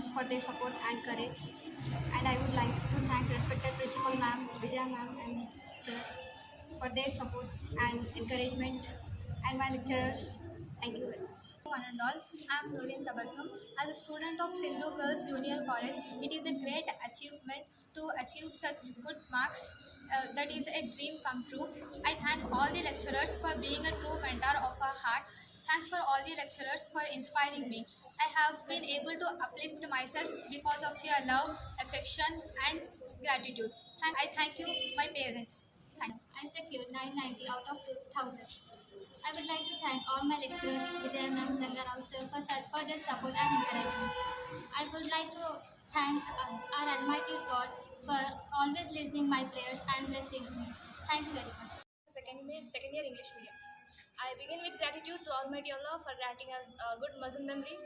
parents for their support and courage. And I would like to thank respected principal ma'am, Vijay ma'am and sir for their support and encouragement and my lecturers. Thank you very much. One and all, I am Nurin Tabassum. As a student of Sindhu Girls Junior College, it is a great achievement to achieve such good marks. Uh, that is a dream come true. I thank all the lecturers for being a true mentor of our hearts. Thanks for all the lecturers for inspiring me. I have been able to uplift myself because of your love, affection, and gratitude. Thank, I thank you, my parents. Thank you. I secured 990 out of 2000. I would like to thank all my lecturers, Vijay ma'am, Rangarao sir, for, for their support and encouragement. I would like to thank uh, our Almighty God for always listening my prayers and blessing me. Thank you very much. second year, second year English medium. I begin with gratitude to Almighty Allah for granting us a good Muslim memory.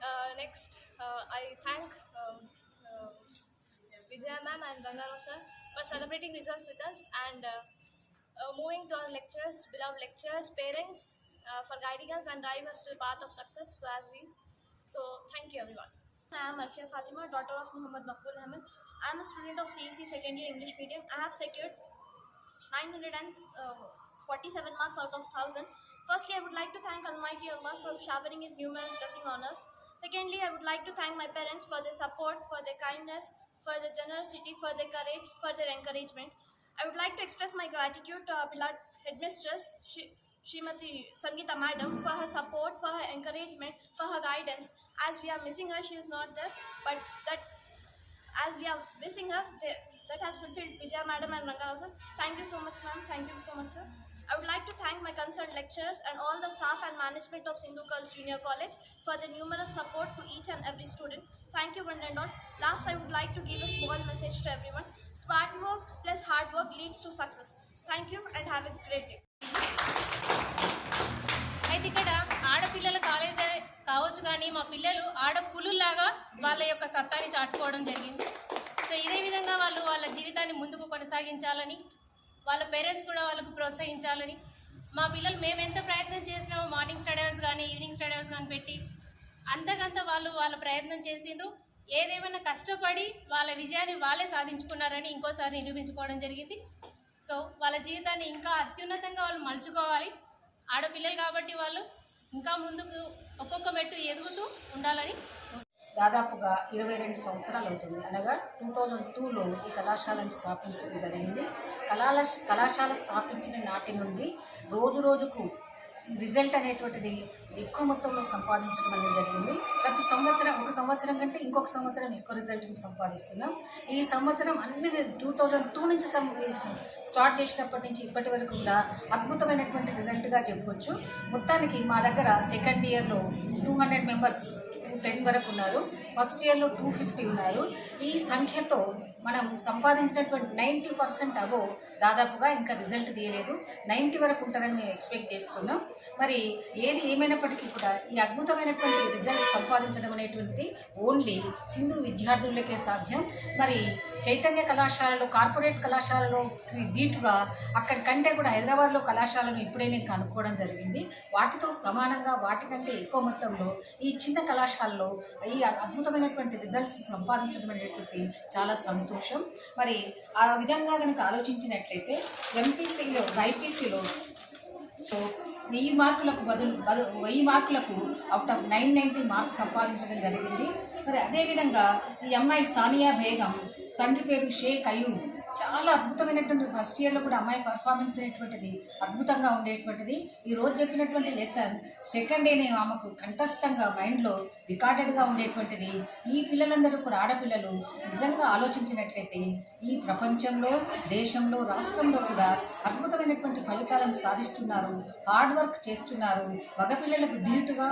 Uh, next, uh, I thank um, uh, Vijaya ma'am and Gangaro sir for celebrating results with us and uh, uh, moving to our lecturers, beloved lecturers, parents for guiding us and driving us to the path of success. So as we, so thank you everyone. I am Arshia Fatima, daughter of Muhammad Maqbul Ahmed. I am a student of CEC second year English medium. I have secured 947 marks out of 1000. Firstly, I would like to thank Almighty Allah for showering His numerous blessing on us. Secondly, I would like to thank my parents for their support, for their kindness, for their generosity, for their courage, for their encouragement. I would like to express my gratitude to our beloved headmistress, Shri- Srimati Sangeeta Madam, for her support, for her encouragement, for her guidance. As we are missing her, she is not there, but that as we are missing her, they, that has fulfilled Vijaya Madam and Ranga also. Thank you so much, ma'am. Thank you so much, sir. I would like to thank my concerned lecturers and all the staff and management of Sindhu Girls Junior College for the numerous support to each and every student. Thank you, one and all. Last, I would like to give a small message to everyone. Smart work plus hard work leads to success. Thank you and have a great day. అయితే ఇక్కడ ఆడపిల్లల college కావచ్చు కానీ మా పిల్లలు ఆడ పులుల్లాగా వాళ్ళ యొక్క సత్తాని చాటుకోవడం జరిగింది సో ఇదే విధంగా వాళ్ళు వాళ్ళ జీవితాన్ని ముందుకు కొనసాగించాలని వాళ్ళ పేరెంట్స్ కూడా వాళ్ళకు ప్రోత్సహించాలని. మా పిల్లలు మేము ఎంత ప్రయత్నం చేసినామో మార్నింగ్ స్టడీ అవర్స్ కానీ ఈవినింగ్ స్టడీ అవర్స్ కానీ పెట్టి అంతకంత వాళ్ళు వాళ్ళ ప్రయత్నం చేసిండ్రు. ఏదేమైనా కష్టపడి వాళ్ళ విజయాన్ని వాళ్ళే సాధించుకున్నారని ఇంకోసారి నిరూపించుకోవడం జరిగింది. సో వాళ్ళ జీవితాన్ని ఇంకా అత్యున్నతంగా వాళ్ళు మలుచుకోవాలి. ఆడపిల్లలు కాబట్టి వాళ్ళు ఇంకా ముందుకు ఒక్కొక్క మెట్టు ఎదుగుతూ ఉండాలని దాదాపుగా ఇరవై రెండు సంవత్సరాలు అవుతుంది. అనగా టూ థౌజండ్ టూలో ఈ కళాశాలను స్థాపించడం జరిగింది. కళాల కళాశాల స్థాపించిన నాటి నుండి రోజు రోజుకు రిజల్ట్ అనేటువంటిది ఎక్కువ మొత్తంలో సంపాదించడం అనేది జరిగింది. ప్రతి సంవత్సరం ఒక సంవత్సరం కంటే ఇంకొక సంవత్సరం ఎక్కువ రిజల్ట్ని సంపాదిస్తున్నాం. ఈ సంవత్సరం అన్ని టూ థౌజండ్ టూ నుంచి స్టార్ట్ చేసినప్పటి నుంచి ఇప్పటి వరకు కూడా అద్భుతమైనటువంటి రిజల్ట్గా చెప్పవచ్చు మొత్తానికి మా దగ్గర సెకండ్ ఇయర్లో టూ హండ్రెడ్ మెంబర్స్ టెన్ వరకు ఉన్నారు. ఫస్ట్ ఇయర్లో టూ ఫిఫ్టీ ఉన్నారు. ఈ సంఖ్యతో మనం సంపాదించినటువంటి నైంటీ పర్సెంట్ అబో దాదాపుగా ఇంకా రిజల్ట్ తీయలేదు. నైంటీ వరకు ఉంటారని మేము ఎక్స్పెక్ట్ చేస్తున్నాం. మరి ఏది ఏమైనప్పటికీ కూడా ఈ అద్భుతమైనటువంటి రిజల్ట్ సంపాదించడం అనేటువంటిది ఓన్లీ సింధు విద్యార్థులకే సాధ్యం. మరి చైతన్య కళాశాలలో కార్పొరేట్ కళాశాలలో దీటుగా అక్కడి కంటే కూడా హైదరాబాద్లో కళాశాలను ఇప్పుడే నేను కనుక్కోవడం జరిగింది. వాటితో సమానంగా వాటికంటే ఎక్కువ మొత్తంలో ఈ చిన్న కళాశాలలో ఈ అద్భుతమైనటువంటి రిజల్ట్స్ సంపాదించడం అనేటువంటి చాలా సంతోషం. మరి ఆ విధంగా కనుక ఆలోచించినట్లయితే ఎంపీసీలో ఐపీసీలో వెయ్యి మార్కులకు బదులు బదు వెయ్యి మార్కులకు out of nine ninety marks సంపాదించడం జరిగింది. మరి అదేవిధంగా ఈ అమ్మాయి సానియా బేగం తండ్రి పేరు షేక్ అయూబ్ చాలా అద్భుతమైనటువంటి ఫస్ట్ ఇయర్లో కూడా అమ్మాయి పర్ఫార్మెన్స్ అనేటువంటిది అద్భుతంగా ఉండేటువంటిది. ఈ రోజు చెప్పినటువంటి లెసన్ సెకండ్ డేనే ఆమెకు కంఠస్థంగా మైండ్లో రికార్డెడ్గా ఉండేటువంటిది. ఈ పిల్లలందరూ కూడా ఆడపిల్లలు నిజంగా ఆలోచించినట్లయితే ఈ ప్రపంచంలో దేశంలో రాష్ట్రంలో కూడా అద్భుతమైనటువంటి ఫలితాలను సాధిస్తున్నారు. హార్డ్ వర్క్ చేస్తున్నారు. మగపిల్లలకు ధీటుగా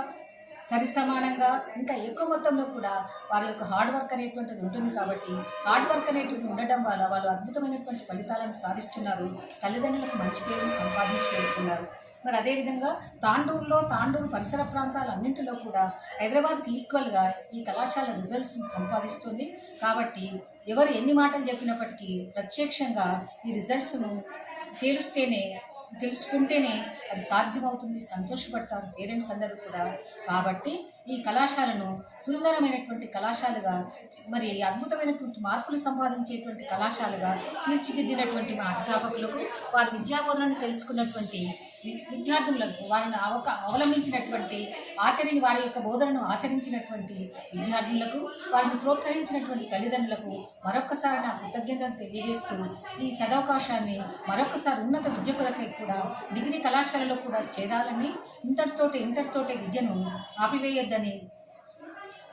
సరి సమానంగా ఇంకా ఎక్కువ మొత్తంలో కూడా వారి యొక్క హార్డ్ వర్క్ అనేటువంటిది ఉంటుంది కాబట్టి హార్డ్ వర్క్ అనేటువంటి ఉండడం వల్ల వాళ్ళు అద్భుతమైనటువంటి ఫలితాలను సాధిస్తున్నారు. తల్లిదండ్రులకు మంచి పేరును సంపాదించుకెళ్తున్నారు మరి అదేవిధంగా తాండూరులో తాండూరు పరిసర ప్రాంతాలన్నింటిలో కూడా హైదరాబాద్కి ఈక్వల్గా ఈ కళాశాల రిజల్ట్స్ సంపాదిస్తుంది. కాబట్టి ఎవరు ఎన్ని మాటలు చెప్పినప్పటికీ ప్రత్యక్షంగా ఈ రిజల్ట్స్ను తేలుస్తేనే తెలుసుకుంటేనే అది సాధ్యమవుతుంది. సంతోషపడతారు పేరెంట్స్ అందరూ కూడా. కాబట్టి ఈ కళాశాలను సుందరమైనటువంటి కళాశాలగా మరి అద్భుతమైనటువంటి మార్పులు సంపాదించేటువంటి కళాశాలగా తీర్చిదిద్దినటువంటి మా అధ్యాపకులకు వారి విద్యాబోధనను తెలుసుకున్నటువంటి విద్యార్థులకు వారిని అవక అవలంబించినటువంటి ఆచరి వారి యొక్క బోధనను ఆచరించినటువంటి విద్యార్థులకు వారిని ప్రోత్సహించినటువంటి తల్లిదండ్రులకు మరొకసారి నా కృతజ్ఞతలు తెలియజేస్తూ ఈ సదవకాశాన్ని మరొకసారి ఉన్నత విద్యకులకై కూడా డిగ్రీ కళాశాలలో కూడా చేరాలని ఇంతటితోటి ఇంతటితోటి విద్యను ఆపివేయొద్దని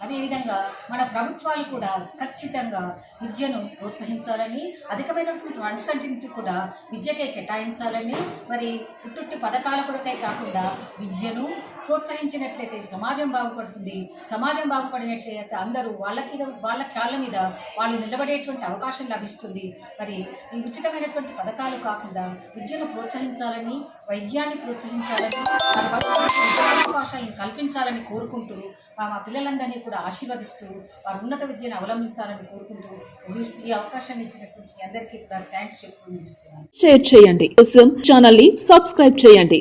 అదేవిధంగా మన ప్రభుత్వాలు కూడా ఖచ్చితంగా విద్యను ప్రోత్సహించాలని అధికమైనటువంటి ఫండ్స్ కూడా విద్యకే కేటాయించాలని మరి పుట్టుట్టి పథకాల కొరకే కాకుండా విద్యను ప్రోత్సహించినట్లయితే సమాజం బాగుపడుతుంది సమాజం బాగుపడినట్లయితే అందరూ వాళ్ళకి వాళ్ళ కాళ్ళ మీద వాళ్ళు నిలబడేటువంటి అవకాశం లభిస్తుంది. మరి ఈ ఉచితమైనటువంటి పథకాలు కాకుండా విద్యను ప్రోత్సహించాలని వైద్యాన్ని ప్రోత్సహించాలని వారి అవకాశాలను కల్పించాలని కోరుకుంటూ మా పిల్లలందరినీ కూడా ఆశీర్వదిస్తూ వారు ఉన్నత విద్యను అవలంబించాలని కోరుకుంటూ ఈ అవకాశాన్ని ఇచ్చినటువంటి అందరికీ కూడా థ్యాంక్స్ చెప్తూ ముగిస్తున్నాను. షేర్ చేయండి. కోసం ఛానల్ని సబ్స్క్రైబ్ చేయండి.